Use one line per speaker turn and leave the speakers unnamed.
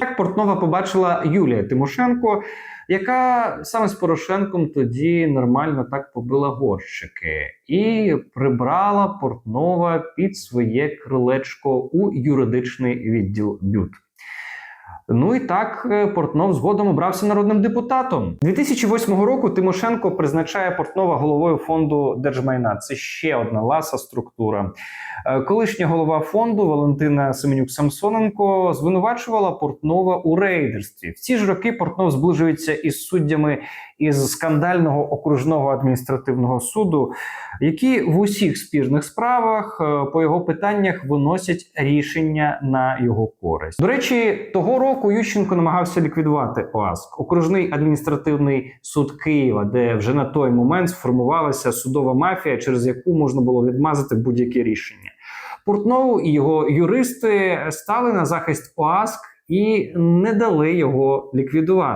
Так Портнова побачила Юлія Тимошенко, яка саме з Порошенком тоді нормально так побила горщики, і прибрала Портнова під своє крилечко у юридичний відділ БЮТ. Ну і так е, Портнов згодом обрався народним депутатом. 2008 року Тимошенко призначає Портнова головою фонду держмайна. Це ще одна ласа структура. Е, Колишня голова фонду Валентина Семенюк Самсоненко звинувачувала Портнова у рейдерстві. В ці ж роки Портнов зближується із суддями із скандального окружного адміністративного суду, які в усіх спірних справах е, по його питаннях виносять рішення на його користь. До речі, того року Ющенко намагався ліквідувати ОАСК, окружний адміністративний суд Києва, де вже на той момент сформувалася судова мафія, через яку можна було відмазати будь-яке рішення. Портнову і його юристи стали на захист ОАСК і не дали його ліквідувати.